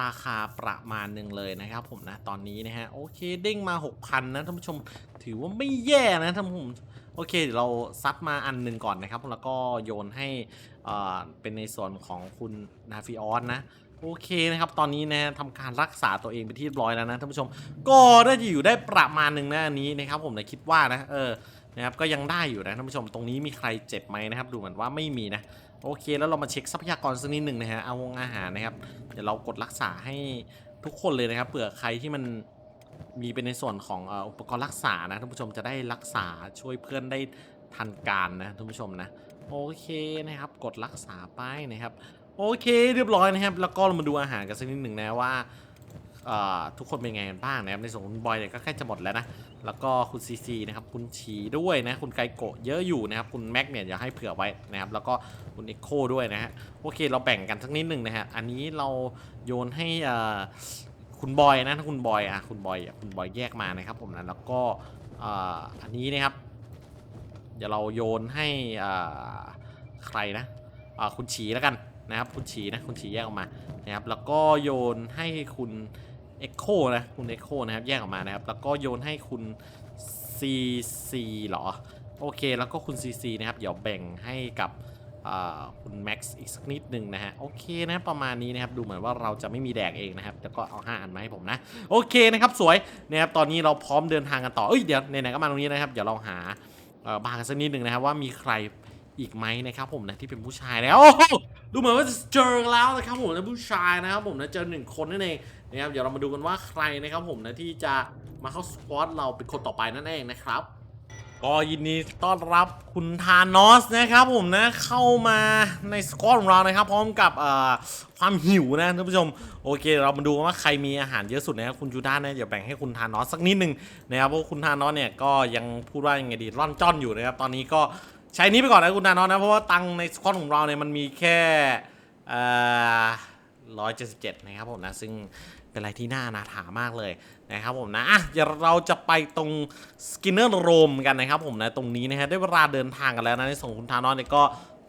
A: ราคาประมาณหนึ่งเลยนะครับผมนะตอนนี้นะฮะโอเคเด้งมา 6,000 นะท่านผู้ชมถือว่าไม่แย่นะท่านผู้ชมโอเคเดี๋ยวเราซัดมาอันหนึ่งก่อนนะครับแล้วก็โยนให้เอ่อเป็นในส่วนของคุณนาฟิออนนะโอเคนะครับ ตอนนี้นะทำการรักษาตัวเองไปที่ร้อยแล้วนะท่านผู้ชม ก็ได้จะอยู่ได้ประมาณหนึ่งนะอันนี้นะครับ ผมนะคิดว่านะเออนะครับก็ยังได้อยู่นะท่านผู้ชมตรงนี้มีใครเจ็บไหมนะครับ ดูเหมือนว่าไม่มีนะ โอเค แล้วเรามาเช็คทรัพยากรสักนิดหนึ่งนะฮะเอาวงอาหารนะครับ เดี๋ยวเรากดรักษาให้ทุกคนเลยนะครับเผื่อใครที่มันมีเป็นในส่วนของอุปกรณ์รักษานะท่านผู้ชมจะได้รักษาช่วยเพื่อนได้ทันการนะท่านผู้ชมนะโอเคนะครับ กดรักษาไปนะครับ โอเค เรียบร้อยนะครับ แล้วก็เรามาดูอาหารกันสักนิดหนึ่งนะว่า ทุกคนเป็นไงกันบ้างนะครับในส่วนของคุณบอยเนี่ยก็ใกล้จะหมดแล้วนะแล้วก็คุณซีซีนะครับคุณชีด้วยนะคุณไกโกะเยอะอยู่นะครับคุณแม็กเนี่ยอย่าให้เผื่อไว้นะครับแล้วก็คุณเอ็กโคด้วยนะฮะโอเคเราแบ่งกันสักนิดหนึ่งนะฮะอันนี้เราโยนให้คุณบอยนะถ้าคุณบอยอะคุณบอยอะคุณบอยแยกมานะครับผมนะแล้วก็อันนี้นะครับเดี๋ยวเราโยนให้ใครนะคุณฉีแล้วกันนะครับคุณฉีนะคุณฉีแยกออกมานะครับแล้วก็โยนให้คุณ Echo นะคุณ Echo นะครับแยกออกมานะครับ แล้วก็โยนให้คุณ CC เหรอ โอเค แล้วก็คุณ CC นะครับ เดี๋ยวแบ่งให้กับอ่าคุณ Max อีกสักนิดหนึ่งนะฮะ โอเคนะประมาณนี้นะครับ ดูเหมือนว่าเราจะไม่มีแดกเองนะครับ แต่ก็เอา 5 อันมาให้ผมนะ โอเคนะครับ สวยนะครับตอนนี้เราพร้อมเดินทางกันต่อ เอ้ย เดี๋ยวไหนๆก็มาตรงนี้นะครับ เดี๋ยวเราหาบาร์กันสักนิดหนึ่งนะครับว่ามีใครอีกไหมนะครับผมนะที่เป็นผู้ชายแล้วโอ้ ดูเหมือนว่าจะเจอแล้วนะครับผมนะผู้ชายนะครับผมนะเจอหนึ่งคนนั่นเองนะครับเดี๋ยวเรามาดูกันว่าใครนะครับผมนะที่จะมาเข้าสควอตเราเป็นคนต่อไปนั่นเองนะครับก็ยินดีต้อนรับคุณทานอสนะครับผมนะเข้ามาในสกอตของเรานะครับ พร้อมกับเอ่อความหิวนะท่านผู้ชมโอเค เรามาดูกันว่าใครมีอาหารเยอะสุดนะครับคุณจูด้านะเดี๋ยวแบ่งให้คุณทานอสสักนิดนึงนะครับเพราะคุณทานอสเนี่ยก็ยังพูดว่ายังไงดีร่อนจ้อนอยู่นะครับตอนนี้ก็ ใช้นี้ไปก่อนนะคุณทานอสนะ เพราะว่าตังในสกอตของเราเนี่ยมันมีแค่ร้อยเจ็ดสิบเจ็ดนะครับผมนะ ซึ่งเป็นอะไรที่น่านาถามากเลยนะครับผมนะอะเดี๋ยวเราจะไปตรงสกินเนอร์โรมกันนะครับผมนะตรงนี้นะฮะได้เวลาเดินทางกันแล้วนะในส่งคุณทานอนเนี่ยก็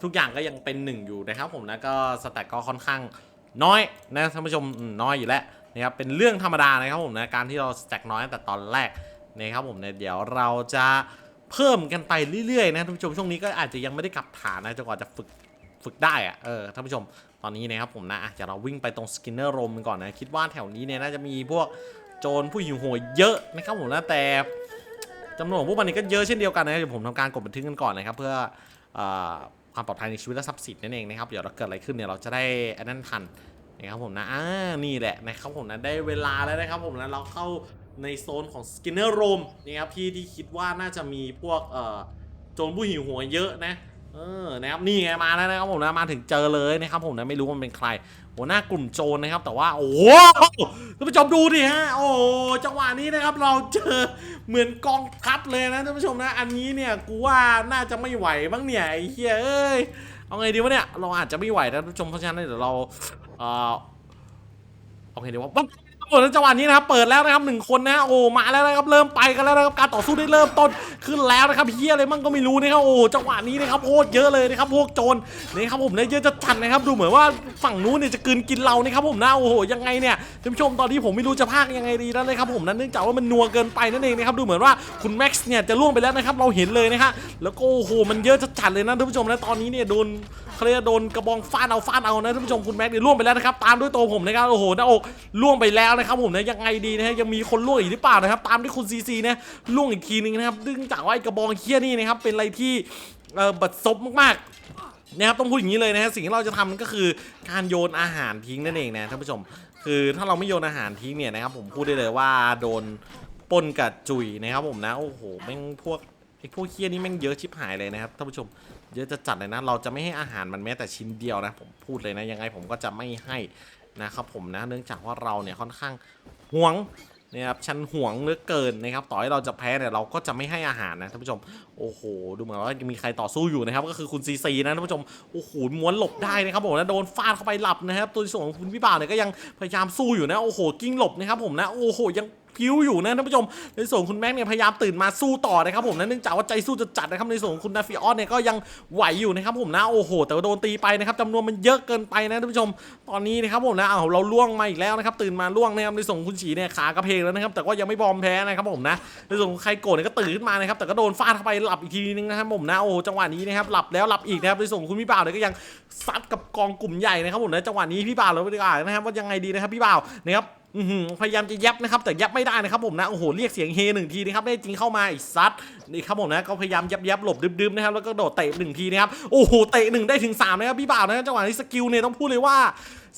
A: ทุกอย่างก็ยังเป็นหนึ่งอยู่นะครับผมนะก็สแต็กก็ค่อนข้างน้อยนะท่านผู้ชมอืมน้อยอยู่แล้วนะครับเป็นเรื่องธรรมดานะครับผมนะการที่เราสแต็กน้อยตั้งแต่ตอนแรกนะครับผมเนี่ยเดี๋ยวเราจะ เพิ่มกันไปเรื่อยๆนะท่านผู้ชมช่วงนี้ก็อาจจะยังไม่ได้กลับฐานนะจนกว่าจะฝึกฝึกได้อะเออท่านผู้ชมตอนนี้นะครับผมนะอะเดี๋ยวเราวิ่งไปตรงสกินเนอร์โรมกันก่อนนะคิดว่าแถวนี้เนี่ยน่าจะมีพวกโจรผู้หิวโหยเยอะนะครับผมนะแต่จำนวนของพวกมันนี่ก็เยอะเช่นเดียวกันนะเดี๋ยวผมทำการกดบันทึกกันก่อนนะครับเพื่อเออความปลอดภัยในชีวิตและทรัพย์สินนั่นเองนะครับเดี๋ยวเราเกิดอะไรขึ้นเนี่ยเราจะได้อันนั้นทันนะครับผมนะอ่านี่แหละนะครับผมนะได้เวลาแล้วนะครับผมนะเราเข้า ในโซนของ Skinner Room นะครับที่ที่คิดว่าน่าจะมีพวกเอ่อโจรผู้หิวโหยเยอะนะเออนะครับนี่ไงมาแล้วนะครับผมนะมาถึงเจอเลยนะครับผมนะไม่รู้มันเป็นใครหัวหน้ากลุ่มโจรนะครับ แต่ว่าโอ้โหท่านผู้ชมดูดิฮะโอ้จังหวะนี้นะครับ เราเจอเหมือนกองทัพเลยนะท่านผู้ชมนะ อันนี้เนี่ยกูว่าน่าจะไม่ไหวบ้างเนี่ยไอ้เฮียเอ้ยเอาไงดีวะเนี่ยเราอาจจะไม่ไหวนะท่านผู้ชมเพราะฉะนั้นเดี๋ยวเราเอ่อเอาไงดีวะ ปั๊บโอ้แล้วจังหวะนี้นะครับเปิดแล้วนะครับหนึ่งคนนะโอ้มาแล้วนะครับเริ่มไปกันแล้วนะครับการต่อสู้ได้เริ่มต้นขึ้นแล้วนะครับเฮียอะไรมั่งก็ไม่รู้นะครับโอ้จังหวะนี้นะครับโคตรเยอะเลยนะครับพวกโจรนะครับผมเนี่ยเยอะจะจัดนะครับดูเหมือนว่าฝั่งนู้นเนี่ยจะกลืนกินเรานะครับผมนะโอ้โหยังไงเนี่ยท่านผู้ชมตอนนี้ผมไม่รู้จะพากยังไงดีแล้วนะครับผมนะเนื่องจากว่ามันนัวเกินไปนั่นเองนะครับดูเหมือนว่าคุณแม็กซ์เนี่ยจะล่วงไปแล้วนะครับเราเห็นเลยนะฮะแล้วก็โอ้โหมันเยอะจะจัดเลยนะท่านผู้ชมนะตอนนี้เนี่ยโดนเขาเรียกโดนกระบองฟาดเอาฟาดเอานะท่านผู้ชมคุณแม็กซ์เนี่ยล่วงไปแล้วนะครับตามด้วยตัวผมนะครับโอ้โหหน้าอกล่วงไปแล้วนะครับผมนะยังไงดีนะฮะยังมีคนล่วงอีกหรือเปล่านะครับตามด้วยคุณซีซีนะล่วงอีกทีนึงนะครับเนื่องจากว่าไอ้กระบองเคี้ยนี่นะครับเป็นอะไรที่เอ่อบัดซบมากๆนะครับต้องพูดอย่างนี้เลยนะฮะสิ่งที่เราจะทำก็คือการโยนอาหารทิ้งนั่นเองนะท่านผู้ชม คือถ้าเราไม่โยนอาหารทิ้งเนี่ยนะครับผมพูดได้เลยว่าโดนปนกับจุยนะครับผมนะโอ้โหแม่งพวกไอ้พวกเคี้ยนี่แม่งเยอะชิบหายเลยนะครับท่านผู้ชม เยอะจะจัดเลยนะเราจะไม่ให้อาหารมันแม้แต่ชิ้นเดียวนะผมพูดเลยนะยังไงผมก็จะไม่ให้ นะครับผมนะเนื่องจากว่าเราเนี่ยค่อนข้างห่วงนะครับฉันห่วงเหลือเกินนะครับต่อให้เราจะแพ้เนี่ยเราก็จะไม่ให้อาหารนะท่านผู้ชมโอ้โหดูเหมือนว่ามีใครต่อสู้อยู่นะครับก็คือคุณซีซีนะท่านผู้ชมโอ้โหม้วนหลบได้นะครับผมนะโดนฟาดเข้าไปหลับนะครับตัวส่วนของคุณพี่บ่าวเนี่ยก็ยังพยายามสู้อยู่นะโอ้โหกิ้งหลบนะครับผมนะโอ้โหยัง พิ้วอยู่นะท่านผู้ชม ในส่วนของคุณแม็กเนี่ยพยายามตื่นมาสู้ต่อนะครับผมนะเนื่องจากว่าใจสู้จะจัดนะครับในส่วนของคุณนาฟิออสเนี่ยก็ยังไหวอยู่นะครับผมนะโอ้โห แต่ว่าโดนตีไปนะครับจำนวนมันเยอะเกินไปนะท่านผู้ชม ตอนนี้นะครับผมนะเอาเราล่วงมาอีกแล้วนะครับตื่นมาล่วงนะครับในส่วนของคุณฉีเนี่ยขากระเพกแล้วนะครับแต่ว่ายังไม่บอมแพ้นะครับผมนะในส่วนของใครโกรธเนี่ยก็ตื่นขึ้นมานะครับแต่ก็โดนฟาดเข้าไปหลับอีกทีนึงนะครับผมนะโอ้จังหวะนี้นะครับหลับแล้วหลับอีกนะครับในส่วนของคุณพี่บ่าวเนี่ยก็ยังซัดกับกองกลุ่มใหญ่นะครับผมนะจังหวะนี้พี่บ่าวเราไปดีกว่านะครับว่ายังไงดีนะครับพี่บ่าวนะครับ พยายามจะยับนะครับ แต่ยับไม่ได้นะครับผมนะโอ้โหเรียกเสียงเฮหนึ่งทีนะครับได้จริงเข้ามาอีกซัดนี่ครับผมนะก็พยายามยับยับหลบดึบๆนะครับแล้วก็โดดเตะหนึ่งทีนะครับโอ้โหเตะหนึ่งได้ถึงสามนะครับพี่บ่าวนะจังหวะนี้สกิลเนี่ยต้องพูดเลยว่า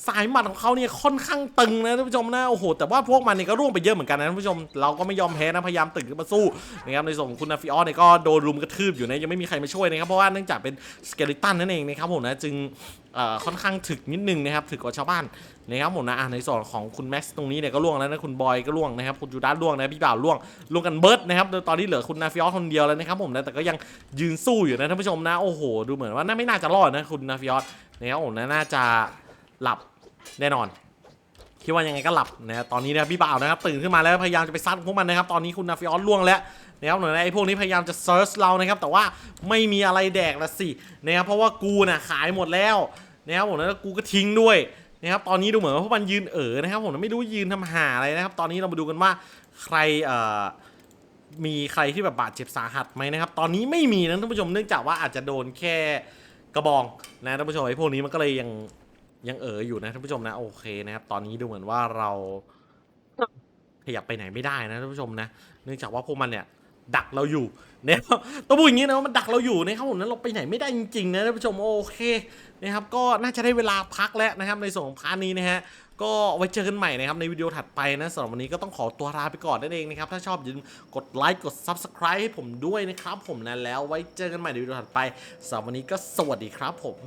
A: สายหมัดของเขาเนี่ยค่อนข้างตึงนะท่านผู้ชมนะโอ้โหแต่ว่าพวกมันเนี่ยก็ร่วงไปเยอะเหมือนกันนะท่านผู้ชมเราก็ไม่ยอมแพ้นะพยายามตื่นขึ้นมาสู้นะครับในส่วนของคุณนาฟิออสเนี่ยก็โดนรุมกระทืบอยู่นะยังไม่มีใครมาช่วยนะครับเพราะว่าเนื่องจากเป็นสเกลิตันนั่นเองนะครับผมนะจึง ค่อนข้างถึกนิดนึงนะครับ ถึกกว่าชาวบ้านนะครับผมนะในส่วนของคุณแม็กซ์ตรงนี้เนี่ยก็ล่วงแล้วนะคุณบอยก็ล่วงนะครับคุณจูด้าล่วงนะพี่บ่าวล่วงล่วงกันเบิร์ดนะครับตอนนี้เหลือคุณนาฟิออสคนเดียวแล้วนะครับผมนะแต่ก็ยังยืนสู้อยู่นะท่านผู้ชมนะโอ้โหดูเหมือนว่าน่าไม่น่าจะรอดนะคุณนาฟิออสนะครับผมนะน่าจะหลับแน่นอนคิดว่ายังไงก็หลับนะตอนนี้นะพี่บ่าวนะครับตื่นขึ้นมาแล้วพยายามจะไปซัดพวกมันนะครับตอนนี้คุณนาฟิออสล่วงแล้วนะครับหน่อยนไอ้พวกนี้พยายามจะเซิร์ชเรานะครับแต่ว่าไม่มีอะไรแดกละสินะครับเพราะว่ากูน่ะขายหมดแล้ว นะครับผมแล้วกูก็ทิ้งด้วยนะครับตอนนี้ดูเหมือนว่าพวกมันยืนเอ๋อนะครับผมไม่รู้ยืนทำหาอะไรนะครับ ตอนนี้เรามาดูกันว่าใครเอ่อมีใครที่แบบบาดเจ็บสาหัสไหมนะครับ ตอนนี้ไม่มีนะท่านผู้ชมเนื่องจากว่าอาจจะโดนแค่กระบองนะท่านผู้ชมไอ้พวกนี้มันก็เลยยังยังเอ๋ออยู่นะท่านผู้ชมนะโอเคนะครับ ตอนนี้ดูเหมือนว่าเราขยับไปไหนไม่ได้นะท่านผู้ชมนะ เนื่องจากว่าพวกมันเนี่ยดักเราอยู่นะครับต้องพูดอย่างนี้นะว่ามันดักเราอยู่นะครับผมนั้นเราไปไหนไม่ได้จริงๆนะท่านผู้ชมโอเค นะครับก็น่าจะได้เวลาพักแล้วนะครับในส่วนของพาร์ทนี้นะฮะก็ไว้เจอกันใหม่นะครับในวิดีโอถัดไปนะสำหรับวันนี้ก็ต้องขอตัวลาไปก่อนนั่นเองนะครับ ถ้าชอบอย่าลืมกดไลค์กด Subscribe ให้ผมด้วยนะครับ ผมนะแล้วไว้เจอกันใหม่ในวิดีโอถัดไปสำหรับวันนี้ก็สวัสดีครับผม